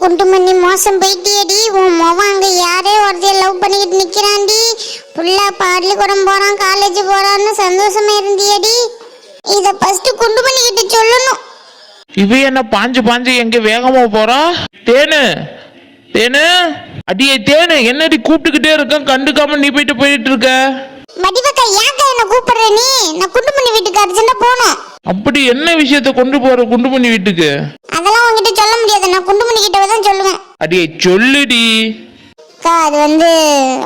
குண்டுமணி மோசம் போயிட்டியடி? உன் முகம் அங்கே யாரே ஒருத்தைய லவ் பண்ணிக்கிட்டு நிற்கிறாண்டி புள்ளா பள்ளிக்கூடம் போகிறான் காலேஜ் போகிறான்னு சந்தோஷமா இருந்தியடி? இதை ஃபஸ்ட்டு குண்டுமணி கிட்ட சொல்லணும். இவ என்ன பாஞ்சு பாஞ்சு எங்க வேகமா போறா? தேனு தேனு அடியே தேனு என்னடி கூப்பிட்டுக்கிட்டே இருக்க? கண்டுக்காம நீ போயிட்டு போயிட்டு இருக்க? ஏன்க்கா என்ன கூப்பிடுற நீ? நான் குண்டுமணி வீட்டுக்கு அர்ஜென்ட்டா போகணும். அப்படி என்ன விஷயத்த கொண்டு போற குண்டு பண்ணி வீட்டுக்கு? அதெல்லாம் உன்கிட்ட சொல்ல முடியாது. நான் குண்டுமணி கிட்ட தான் சொல்லுவேன். அடியே சொல்லுடி. அக்கா அது வந்து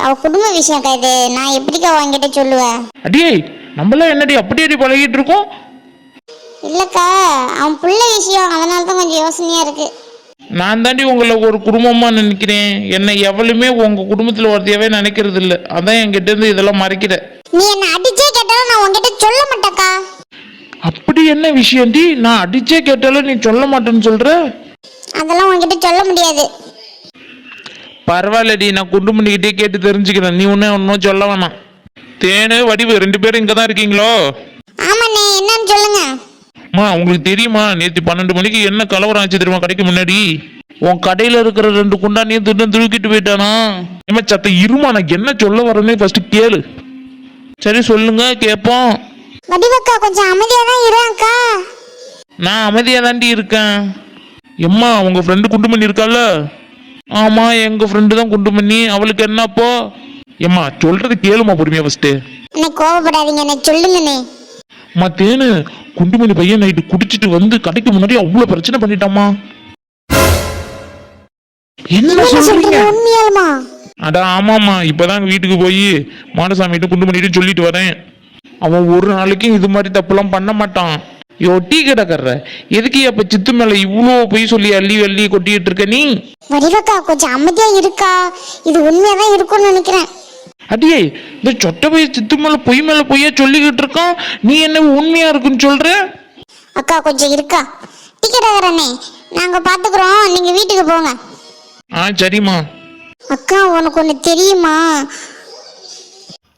அவ குடும்ப விஷயம்க்கா இது. நான் எப்படிக்கா உன்கிட்ட சொல்லுவேன்? அடியே நம்மளாம் என்னடி அப்படி அடி பழகிட்டு இருக்கோம்? இல்லக்கா அவன் புள்ள விஷயம். அதனால தான் கொஞ்சம் யோசனையா இருக்கு. நான் தாண்டி உங்களை ஒரு குடும்பமா நினைக்கிறேன். என்னை எவளுமே உங்க குடும்பத்துல ஒருத்தையவே நினைக்கிறது இல்ல அதான் என்கிட்ட இருந்து இதெல்லாம் மறைக்கிற. நீ என்ன அடிச்சே கேட்டாலும் நான் உன்கிட்ட சொல்ல மாட்டேக்கா அப்படி என்ன விஷயம்டி? நான் அடிச்சே கேட்டாலும் நீ சொல்ல மாட்டேன்னு சொல்ற? அதெல்லாம் உன்கிட்ட சொல்ல முடியாது. பரவாயில்லடி நான் குண்டு பண்ணிக்கிட்டே கேட்டு தெரிஞ்சுக்கிறேன். நீ ஒன்றும் ஒன்றும் சொல்ல வேணாம். தேனு வடிவு ரெண்டு பேரும் இங்கே தான் இருக்கீங்களோ? ஆமாண்ணே என்னன்னு சொல்லுங்க. அம்மா உங்களுக்கு தெரியுமா? நேற்று பன்னெண்டு மணிக்கு என்ன கலவரம் ஆச்சு தெரியுமா கடைக்கு முன்னாடி? உன் கடையில் இருக்கிற ரெண்டு குண்டானையும் தின்னு தூக்கிட்டு போயிட்டானா? ஏமா சத்த இருமா நான் என்ன சொல்ல வரேன்னே ஃபர்ஸ்ட் கேளு. சரி சொல்லுங்க கேட்போம் வடிவக்கா கொஞ்சம் அமைதியா தான் இருக்கா நான் அமைதியாக தாண்டி இருக்கேன். எம்மா உங்க ஃப்ரெண்டு குண்டு பண்ணி இருக்கால ஆமா எங்க ஃப்ரெண்டு தான் குண்டு பண்ணி அவளுக்கு என்னப்போ? எம்மா சொல்றது கேளுமா பொறுமையா ஃபர்ஸ்ட்டு அண்ணே கோவப்படாதீங்க என்ன சொல்லுங்கண்ணே அம்மா தேனு குண்டுமணி பையன் நைட்டு குடிச்சிட்டு வந்து கடைக்கு முன்னாடி அவ்வளவு பிரச்சனை பண்ணிட்டாமா என்ன சொல்றீங்க? உண்மையாலுமா? அடா ஆமாம்மா இப்பதான் வீட்டுக்கு போய் மாடசாமிகிட்ட குண்டு பண்ணிட்டு சொல்லிட்டு வரேன். அவன் ஒரு நாளைக்கும் இது மாதிரி தப்புலாம் பண்ண மாட்டான். யோ டீ கிடக்கற எதுக்கு அப்ப சித்து மேல இவ்வளோ பொய் சொல்லி அள்ளி அள்ளி கொட்டிட்டு இருக்க நீ? வடிவக்கா கொஞ்சம் அமைதியா இருக்கா? இது உண்மையா தான் இருக்கும்னு நினைக்கிறேன். அடியே இந்த சொட்ட போய் சித்து மேல பொய் மேல பொய்யா சொல்லிக்கிட்டு இருக்கான்? நீ என்ன உண்மையா இருக்குன்னு சொல்ற? அக்கா கொஞ்சம் இருக்கா? டிக்கெட் ஆகிறண்ணே நாங்க பாத்துக்கிறோம். நீங்க வீட்டுக்கு போங்க. ஆ சரிம்மா. அக்கா உனக்கு ஒன்று தெரியுமா?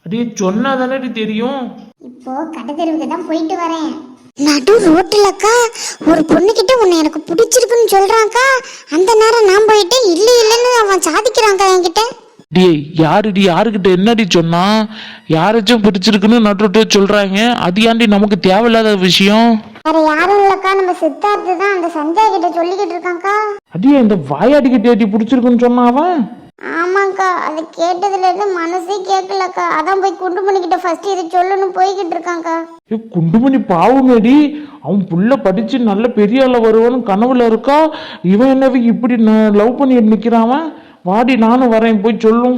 அடியே சொன்னா தானே தெரியும். இப்போ கடை தான் போயிட்டு வரேன். நடு ரோட்டுலக்கா ஒரு பொண்ணுகிட்ட உன்னை எனக்கு பிடிச்சிருக்குன்னு சொல்றான்க்கா. அந்த நேரம் நான் போயிட்டு இல்லை இல்லைன்னு அவன் சாதிக்கிறான்க்கா என்கிட்ட. டேய் யாருடி யாருக்கிட்ட என்னடி சொன்னா? யாராச்சும் பிடிச்சிருக்குன்னு நட்டு சொல்றாங்க. அது ஏன்டி நமக்கு தேவையில்லாத விஷயம்? வேற யாரும் இல்லக்கா நம்ம சித்தார்த்து தான் அந்த சஞ்சய் கிட்ட சொல்லிக்கிட்டு இருக்கான்க்கா. அடியே இந்த வாயாடிக்கிட்டே அடி பிடிச்சிருக்குன்னு சொன்னா அவன்? ஆமாக்கா அது கேட்டதுல இருந்து மனசே கேட்கலக்கா. அதான் போய் குண்டு பண்ணிக்கிட்ட ஃபர்ஸ்ட் இதை சொல்லணும் போய்கிட்டு இருக்கான்க்கா ஏ குண்டுமணி பாவமேடி. அவன் புள்ள படிச்சு நல்ல பெரிய ஆள வருவான்னு கனவுல இருக்கா? இவன் என்னவே இப்படி லவ் பண்ணிட்டு நிக்கிறான் அவன்? வாடி நானும் வரேன் போய் சொல்லும்.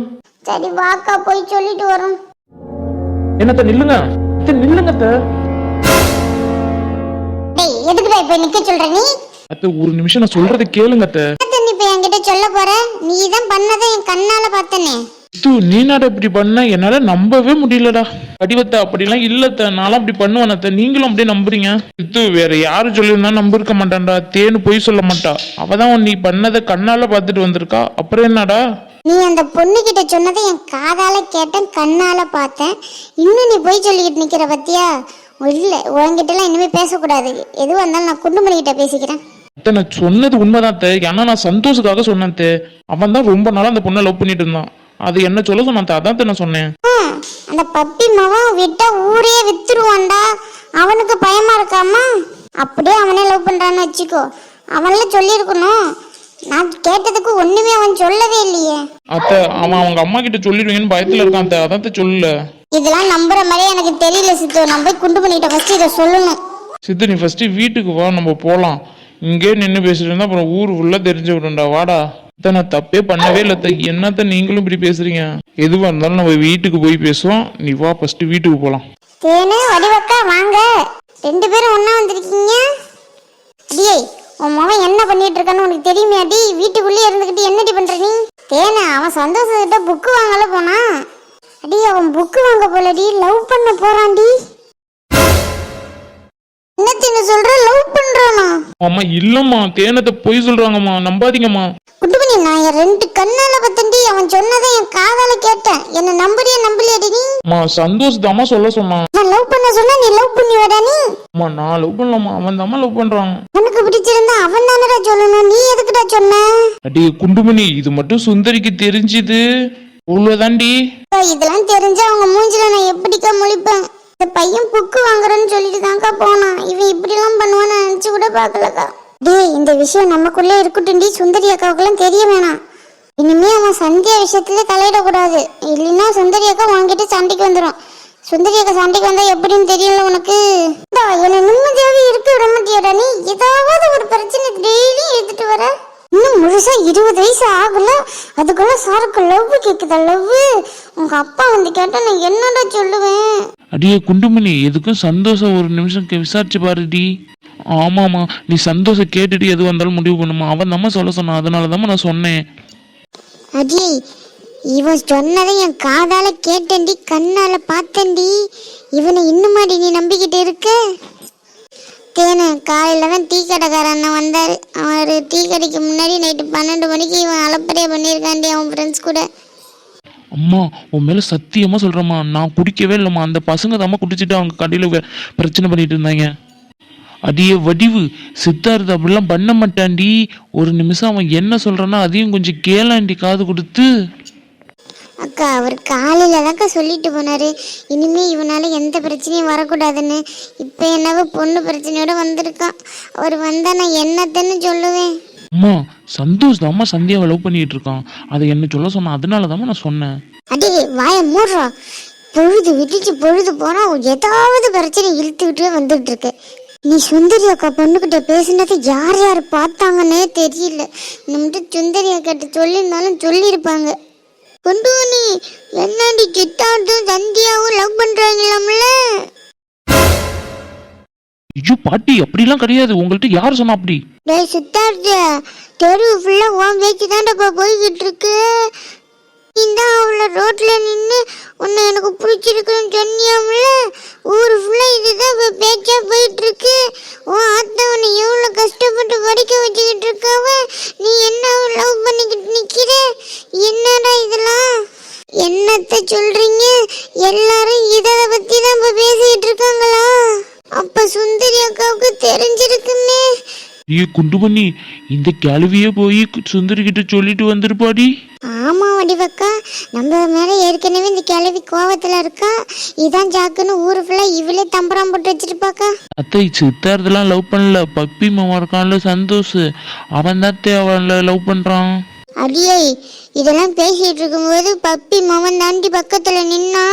சரி வாக்கா போய் சொல்லிட்டு வரோம். என்னத்த நில்லுங்க. அத்தை, நில்லுங்க அத்தை. டேய் எதுக்குடா இப்ப நிக்க சொல்ற நீ? அத்தை ஒரு நிமிஷம் நான் சொல்றதை கேளுங்க அத்தை. என்கிட்ட சொல்ல போற? நீ தான் பண்ணதை என் கண்ணால பார்த்தனே. சித்து நீ நாட இப்படி பண்ண? என்னால நம்பவே முடியலடா. வடிவத்தை அப்படிலாம் இல்லத்த நானும் அப்படி பண்ணுவேன் அத்தை. நீங்களும் அப்படியே நம்புறீங்க. சித்து வேற யாரு சொல்லியிருந்தா நம்பிருக்க மாட்டான்டா. தேனு பொய் சொல்ல மாட்டா. அவதான் நீ பண்ணதை கண்ணால பார்த்துட்டு வந்திருக்கா. அப்புறம் என்னடா? நீ அந்த பொண்ணு கிட்ட சொன்னதை என் காதால கேட்டேன் கண்ணால பார்த்தேன். இன்னும் நீ போய் சொல்லிக்கிட்டு நிக்கிற பத்தியா? இல்ல உன்கிட்ட எல்லாம் இனிமே பேசக்கூடாது. எதுவாக இருந்தாலும் நான் குண்டுமணி கிட்ட பேசிக்கிறேன். அத்தை நான் சொன்னது உண்மைதான் அத்தை. ஏன்னா நான் சந்தோஷத்துக்காக சொன்னேன் அத்தை. அவன் தான் ரொம்ப நாளா அந்த பொண்ணை லவ் பண்ணிட்டு இருந்தான். அது என்ன சொல்ல சொன்னான் அத்தை. அதான் நான் சொன்னேன். அந்த பப்பி மவன் விட்டா ஊரே வித்துருவான்டா. அவனுக்கு பயமா இருக்காமா? அப்படியே அவனே லவ் பண்றான்னு வச்சுக்கோ. அவன்ல சொல்லியிருக்கணும். நான் கேட்டதுக்கு ஒண்ணுமே அவன் சொல்லவே இல்லையே. அத்தை அவன் அவங்க அம்மா கிட்ட சொல்லிடுவீங்கன்னு பயத்துல இருக்கான் அத்தை. அதான் அத்தை சொல்லல. இதெல்லாம் நம்புற மாதிரி எனக்கு தெரியல சித்து. நான் போய் குண்டு பண்ணிட்ட ஃபர்ஸ்ட் இதை சொல்லணும். சித்து நீ ஃபர்ஸ்ட் வீட்டுக்கு வா. நம்ம போலாம். இங்கே நின்று பேசிட்டு இருந்தா அப்புறம் ஊர் ஃபுல்லா தெரிஞ்சு விடும்டா வாடா. அத்தை, நான் தப்பே பண்ணவே இல்லை த என்னத்த நீங்களும் இப்படி பேசுறீங்க? எதுவா இருந்தாலும் நம்ம வீட்டுக்கு போய் பேசுவோம். நீ வா ஃபர்ஸ்ட் வீட்டுக்கு போலாம். தேனு வடிவக்கா வாங்க. ரெண்டு பேரும் ஒன்றா வந்திருக்கீங்க? அடியே உன் மகன் என்ன பண்ணிட்டு இருக்கான்னு உனக்கு தெரியுமே அடி வீட்டுக்குள்ளே இருந்துகிட்டு என்னடி பண்ற நீ? தேனு அவன் சந்தோஷத்திட்ட புக்கு வாங்கல போனா அடி அவன் புக்கு வாங்க போலடி லவ் பண்ண போறான்டி அம்மா இல்லம்மா தேனத்தை பொய் சொல்றாங்கம்மா நம்பாதீங்கம்மா. குட்டுமணி நான் என் ரெண்டு கண்ணால பத்தண்டி அவன் சொன்னதை என் காதால கேட்டேன். என்ன நம்புறியா நம்பலையாடி நீ? அம்மா சந்தோஷ் தாம்மா சொல்ல சொன்னான். நான் லவ் பண்ண சொன்னா நீ லவ் பண்ணி வரா நீ? அம்மா நான் லவ் பண்ணலாமா அவன் தாம்மா லவ் பண்றான். உனக்கு பிடிச்சிருந்தா அவன் தானடா சொல்லணும் நீ எதுக்குடா சொன்ன? அடியே குண்டுமணி இது மட்டும் சுந்தரிக்கு தெரிஞ்சுது. அவ்வளோதாண்டி அக்கா, இதெல்லாம் தெரிஞ்சா அவங்க மூஞ்சில நான் எப்படிக்கா முழிப்பேன்? இந்த பையன் புக்கு வாங்குறேன்னு சொல்லிட்டு தான்க்கா போனான். இவன் இப்படிலாம் பண்ணுவான்னு நினைச்சு கூட பார்க்கலக்கா. டேய் இந்த விஷயம் நமக்குள்ளே இருக்கட்டும்டி. சுந்தரி அக்காவுக்குலாம் தெரிய வேணாம். இனிமே அவன் சந்தியா விஷயத்துல தலையிடக்கூடாது. இல்லைன்னா சுந்தரி அக்கா வாங்கிட்டு சண்டைக்கு வந்துடும் சுந்தரி அக்கா சண்டைக்கு வந்தா எப்படின்னு தெரியல உனக்கு. என்ன நிம்மதியாவே இருக்க விட மாட்டியாடா நீ? ஏதாவது ஒரு பிரச்சனை டெய்லி எடுத்துட்டு வர இன்னும் முழுசா இருபது வயசு ஆகல. அதுக்குள்ள சாருக்கு லவ் கேக்குதா லவ் உங்க அப்பா வந்து கேட்டா நான் என்னடா சொல்லுவேன்? அடியே குண்டுமணி எதுக்கும் சந்தோஷம் ஒரு நிமிஷம் விசாரிச்சு பாருடி ஆமாம்மா நீ சந்தோஷம் கேட்டுட்டு எது வந்தாலும் முடிவு பண்ணுமா அவன் தாம்மா சொல்ல சொன்னான். அதனால தாம்மா நான் சொன்னேன். அடி இவன் சொன்னதை என் காதால கேட்டேன்டி கண்ணால பார்த்தேன்டி இவனை இன்னுமாடி நீ நம்பிக்கிட்டு இருக்க? தேனு காலையில தான் டீ கடைக்கார அண்ணன் வந்தாரு. அவர் டீ கடைக்கு முன்னாடி நைட்டு பன்னெண்டு மணிக்கு இவன் அலப்பறையா பண்ணியிருக்காண்டி அவன் ஃப்ரெண்ட்ஸ் கூட. அம்மா உன் மேலே சத்தியமாக சொல்கிறேம்மா நான் குடிக்கவே இல்லைம்மா. அந்த பசங்க தாம்மா குடிச்சிட்டு அவங்க கடையில் பிரச்சனை பண்ணிட்டு இருந்தாங்க. அடியே வடிவு சித்தார்த்த அப்படிலாம் பண்ண மாட்டான்டி. ஒரு நிமிஷம் அவன் என்ன சொல்றானோ அதையும் கொஞ்சம் கேளாண்டி காது கொடுத்து. அக்கா அவர் காலையில தான்க்கா சொல்லிட்டு போனாரு. இனிமே இவனால எந்த பிரச்சனையும் வரக்கூடாதுன்னு. இப்போ என்னவோ பொண்ணு பிரச்சனையோட வந்திருக்கான். அவர் வந்தா நான் என்னத்தன்னு சொல்லுவேன். அம்மா சந்தோஷ் தாம்மா சந்தியாவை லவ் பண்ணிட்டு இருக்கான் அதை என்ன சொல்ல சொன்னான் அதனால தாம்மா நான் சொன்னேன். அடே வாய மூடுறா. பொழுது விட்டுச்சு பொழுது போனா ஏதாவது பிரச்சனை இழுத்துக்கிட்டே வந்துட்டு இருக்கு நீ சுந்தரி அக்கா பொண்ணுகிட்ட பேசினது யார் யார் பார்த்தாங்கன்னே தெரியல. நம்மகிட்ட சுந்தரி அக்காட்ட சொல்லியிருந்தாலும் சொல்லியிருப்பாங்க. கொண்டு நீ என்னடி சித்தார்த்தும் சந்தியாவும் லவ் பண்றாங்களாம்ல? ஐயோ பாட்டி அப்படிலாம் கிடையாது. உங்கள்ட்ட யார் சொன்னா அப்படி? டேய் சித்தார்த்த தெரு ஃபுல்லா உன் பேச்சு தான்டப்பா போய்கிட்டு இருக்கு. நீ தான் அவளை ரோட்ல நின்று உன்னை எனக்கு பிடிச்சிருக்குன்னு சொன்னியாம்ல? ஊர் ஃபுல்லா இதுதான் இப்ப பேச்சா போயிட்டு இருக்கு உன் ஆத்தா உன்னை எவ்வளோ கஷ்டப்பட்டு படிக்க வச்சுக்கிட்டு இருக்காவ? நீ என்ன லவ் பண்ணிக்கிட்டு நிக்கிற? என்னடா இதெல்லாம்? என்னத்த சொல்றீங்க? எல்லாரும் இதை பத்தி தான் இப்ப பேசிக்கிட்டு இருக்காங்களா? அப்ப சுந்தரி அக்காவுக்கு தெரிஞ்சிருக்குமே. ஏ குண்டு பண்ணி இந்த கிளவியே போய் சுந்தரி கிட்ட சொல்லிட்டு வந்திருப்பாடி. ஆமா வடிவக்கா? நம்ம மேல ஏற்கனவே இந்த கிழவி கோவத்துல இருக்கா? இதான் ஜாக்குன்னு ஊரு ஃபுல்லா இவளே தம்பரம் போட்டு வச்சிருப்பாக்கா? அத்தை சித்தார்த்தெல்லாம் லவ் பண்ணல. பப்பி மாமா இருக்கான்ல சந்தோஷ். அவன் தான் அவளை லவ் பண்றான். அடியே இதெல்லாம் பேசிட்டு இருக்கும்போது பப்பி மவன் தாண்டி பக்கத்துல நின்னா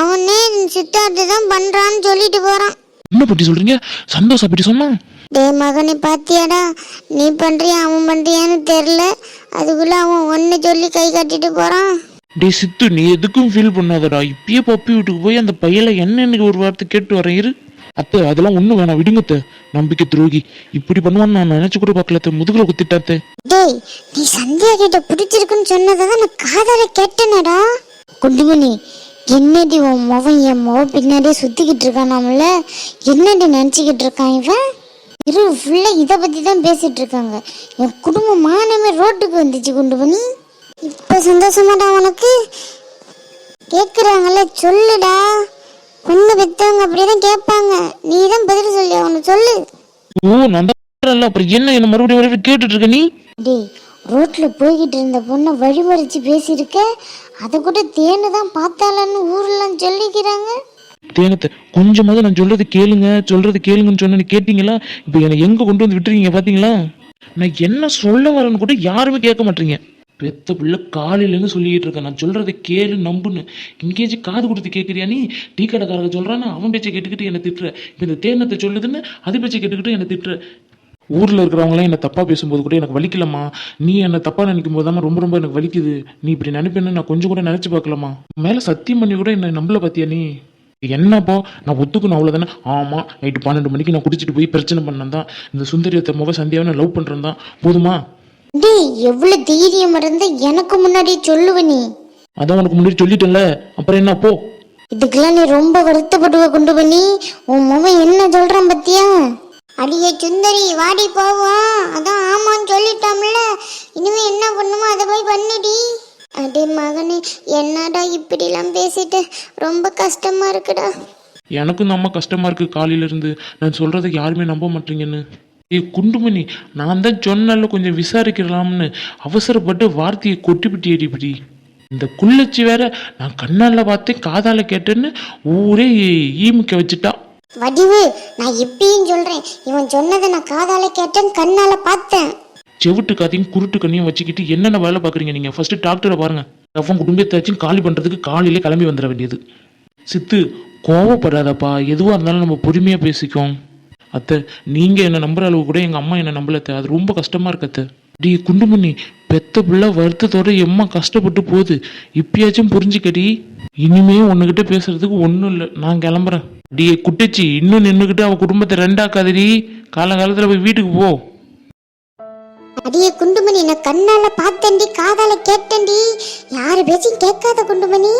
அவனே சித்தார்த்து தான் பண்றான்னு சொல்லிட்டு போறான். என்ன பற்றி சொல்றீங்க? சந்தோஷ் அப்படி சொன்னான். டே மகனை பாத்தியாடா? நீ பண்றியா அவன் பண்றியான்னு தெரில அதுக்குள்ள அவன் ஒன்னு சொல்லி கை காட்டிட்டு போறான். டே சித்து நீ எதுக்கும் ஃபீல் பண்ணாதடா. இப்பயே பப்பி வீட்டுக்கு போய் அந்த பையல என்னன்னு ஒரு வார்த்தை கேட்டு வரேன் இரு. அத்தை அதெல்லாம் ஒன்றும் வேணாம். விடுங்கத்த நம்பிக்கை துரோகி. இப்படி பண்ணுவான்னு நான் நினைச்சு கூட பார்க்கல. முதுகுல குத்திட்டாத்தே டேய் நீ சந்தியா கிட்ட பிடிச்சிருக்குன்னு சொன்னதை தான் நான் காதால கேட்டேனடா. குண்டுமணி என்னடி உன் முகம் என் முகம் பின்னாடியே சுத்திக்கிட்டு இருக்கானாம்ல? என்னடி நினச்சிக்கிட்டு இருக்கான் இவன்? இரு ஃபுல்லா இதை பத்தி தான் பேசிட்டு இருக்காங்க என் குடும்பம் மானமே ரோட்டுக்கு வந்துச்சு குண்டுமணி இப்ப சந்தோஷமாடா உனக்கு? கேக்குறாங்கல்ல சொல்லுடா. பொண்ணு பெத்தவங்க அப்படிதான் கேட்பாங்க. நீ தான் பதில் சொல்லி அவனு சொல்லு. ஓ நான் தான் அப்புறம் என்ன என்ன மறுபடியும் மறுபடியும் கேட்டுட்டு இருக்க நீ? டேய் ரோட்ல போய்கிட்டு இருந்த பொண்ணை வழிமறிச்சு பேசியிருக்க? அதை கூட தேனு தான் பார்த்தாலன்னு ஊர்லாம் சொல்லிக்கிறாங்க. தேனத்தை கொஞ்சமாவது நான் சொல்றது கேளுங்க சொல்றது கேளுங்கன்னு சொன்ன கேட்டீங்களா? இப்போ என்னை எங்க கொண்டு வந்து விட்டுறீங்க பாத்தீங்களா? நான் என்ன சொல்ல வரேன்னு கூட யாருமே கேட்க மாட்டீங்க. பெத்த பிள்ளை காலையிலேருந்து சொல்லிக்கிட்டு இருக்கேன் நான் சொல்றதை கேளு நம்புன்னு. இங்கேஜி காது கொடுத்து கேட்குறியா நீ? டீ கடைக்காரங்க சொல்றான்னு அவன் பேச்சை கேட்டுக்கிட்டு என்னை திட்டுற. இப்போ இந்த தேனத்தை சொல்லுதுன்னு அது பேச்சை கேட்டுக்கிட்டு என்னை திட்டுற. ஊரில் இருக்கிறவங்களாம் என்னை தப்பாக பேசும்போது கூட எனக்கு வலிக்கலம்மா. நீ என்னை தப்பாக நினைக்கும் போது ரொம்ப ரொம்ப எனக்கு வலிக்குது. நீ இப்படி நினைப்பேன்னு நான் கொஞ்சம் கூட நினச்சி பார்க்கலாமா மேலே சத்தியம் பண்ணி கூட என்னை நம்பல பார்த்தியா நீ? என்னப்போ நான் ஒத்துக்கணும் அவ்வளோதானே ஆமாம் நைட்டு பன்னெண்டு மணிக்கு நான் குடிச்சிட்டு போய் பிரச்சனை பண்ணேன் தான் இந்த சுந்தரியத்தை முக சந்தியாவை நான் லவ் பண்ணுறேன் தான் போதுமா? டேய் எவ்வளவு தைரியம் இருந்தா எனக்கு முன்னாடி சொல்லுவ நீ. அதான் உனக்கு முன்னாடி சொல்லிட்டேன்ல. அப்புறம் என்ன போ. இதுக்கெல்லாம் நீ ரொம்ப வருத்தப்படுவ கொண்டு பண்ணி உன் முகம் என்ன சொல்றான் பத்தியா? அடியே சுந்தரி வாடி போவோம். அதான் ஆமான்னு சொல்லிட்டோம்ல. இனிமே என்ன பண்ணுமோ அதை போய் பண்ணுடி. அடே மகனே என்னடா இப்படிலாம் பேசிட்டு? ரொம்ப கஷ்டமா இருக்குடா. எனக்கும் நம்ம கஷ்டமாக இருக்குது காலையிலேருந்து. நான் சொல்கிறத யாருமே நம்ப மாட்டீங்கன்னு. ஏய் குண்டுமணி நான் தான் சொன்னால கொஞ்சம் விசாரிக்கலாம்னு. அவசரப்பட்டு வார்த்தையை கொட்டிப்பிட்டி இப்படி. இந்த குள்ளச்சி வேற நான் கண்ணால பார்த்தேன் காதால கேட்டேன்னு ஊரே ஈமுக்க வச்சுட்டா. வடிவு நான் இப்பயும் சொல்றேன். இவன் சொன்னதை நான் காதால கேட்டேன் கண்ணால பார்த்தேன். செவிட்டு காத்தையும் குருட்டு கண்ணையும் வச்சுக்கிட்டு என்னென்ன வேலை பார்க்குறீங்க நீங்கள் ஃபஸ்ட்டு டாக்டரை பாருங்கள் ரஃபம் குடும்பத்தாச்சும் காலி பண்ணுறதுக்கு காலையிலே கிளம்பி வந்துட வேண்டியது. சித்து கோவப்படாதப்பா. எதுவாக இருந்தாலும் நம்ம பொறுமையாக பேசிக்கோம் அத்தை நீங்கள் என்னை நம்புற அளவு கூட எங்கள் அம்மா என்னை நம்பல அத்தை. அது ரொம்ப கஷ்டமாக இருக்கு அத்தை. டி குண்டுமணி பெத்த பிள்ளை வருத்தத்தோட எம்மா கஷ்டப்பட்டு போகுது. இப்பயாச்சும் புரிஞ்சுக்கடி. இனிமே உன்னுகிட்ட பேசுறதுக்கு ஒன்றும் இல்லை. நான் கிளம்புறேன். டி குட்டச்சி இன்னும் நின்றுக்கிட்டு அவன் குடும்பத்தை ரெண்டாக்காதடி. காலங்காலத்தில் போய் வீட்டுக்கு போ. அடியே குண்டுமணி நான் கண்ணால பார்த்தேன்டி காதால கேட்டேன்டி. யாரு பேச்சும் கேட்காத குண்டுமணி.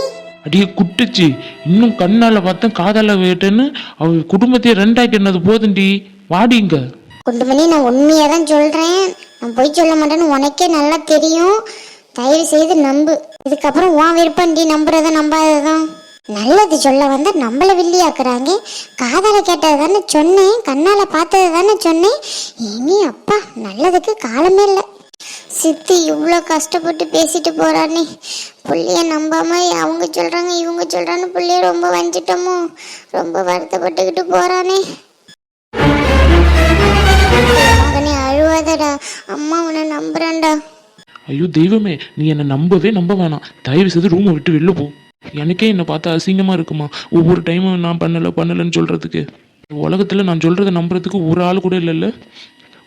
அடியே குட்டுச்சு. இன்னும் கண்ணால பார்த்தேன் காதால வேட்டேன்னு அவ குடும்பத்தையே ரெண்டாக்கினது போதுண்டி வாடிங்க. குண்டுமணி நான் உண்மையை தான் சொல்றேன். நான் பொய் சொல்ல மாட்டேன்னு உனக்கே நல்லா தெரியும். தயவு செய்து நம்பு. இதுக்கப்புறம் உன் விருப்பம்டி நம்புறத நம்பாததான். நல்லது சொல்ல வந்து நம்மளை வில்லியாக்குறாங்க. காதலை கேட்டது தானே சொன்னேன். கண்ணால பார்த்தது தானே சொன்னேன். இனி அப்பா நல்லதுக்கு காலமே இல்லை. சித்தி இவ்வளோ கஷ்டப்பட்டு பேசிட்டு போறானே. புள்ளிய நம்பாம அவங்க சொல்றாங்க இவங்க சொல்றான்னு புள்ளிய ரொம்ப வஞ்சிட்டோமோ? ரொம்ப வருத்தப்பட்டுக்கிட்டு போறானே. மகனே அழுவாதடா. அம்மா உன்னை நம்புறேன்டா. ஐயோ தெய்வமே நீ என்னை நம்பவே நம்ப வேணாம். தயவு செய்து ரூமை விட்டு வெளில போ. எனக்கே என்னை பார்த்தா அசிங்கமா இருக்குமா? ஒவ்வொரு டைமும் நான் பண்ணல பண்ணலன்னு சொல்றதுக்கு. உலகத்துல நான் சொல்றதை நம்புறதுக்கு ஒரு ஆள் கூட இல்லைல்ல.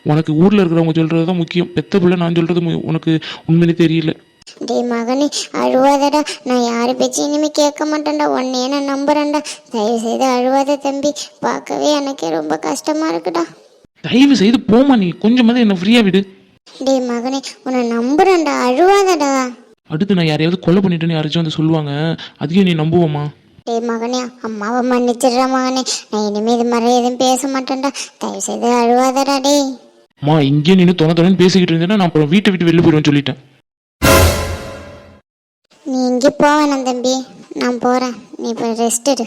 உனக்கு ஊர்ல இருக்கிறவங்க சொல்றது தான் முக்கியம். பெத்த பிள்ளை நான் சொல்றது மு- உனக்கு உண்மையிலே தெரியல. டேய் மகனே அழுவாதடா. நான் யாரு பேச்சு இனிமே கேட்க மாட்டேன்டா. உன்னையே நான் நம்புறேன்டா. தயவு செய்து அழுவாத தம்பி. பார்க்கவே எனக்கே ரொம்ப கஷ்டமா இருக்குடா. தயவு செய்து போமா நீ. கொஞ்சமாவது என்னை ஃப்ரீயா விடு. டேய் மகனே உன்னை நம்புறேன்டா. அழுவாதடா. அடுத்து நான் யாரையாவது கொலை பண்ணிட்டேன்னு யாராச்சும் வந்து சொல்லுவாங்க அதையும் நீ நம்புவோமா? டேய் மகனே அம்மாவை மன்னிச்சிடுறா மகனே. நான் இனிமே இது மாதிரி எதுவும் பேச மாட்டேன்டா. தயவு செய்து அழுவாதடா டேய். அம்மா இங்கே நின்று தொண தொணன்னு பேசிக்கிட்டு இருந்தேன்னா நான் அப்புறம் வீட்டை விட்டு வெளில போயிடுவேன்னு சொல்லிட்டேன். நீ இங்கே போவேணாம் தம்பி. நான் போகிறேன் நீ இப்போ ரெஸ்ட் எடு.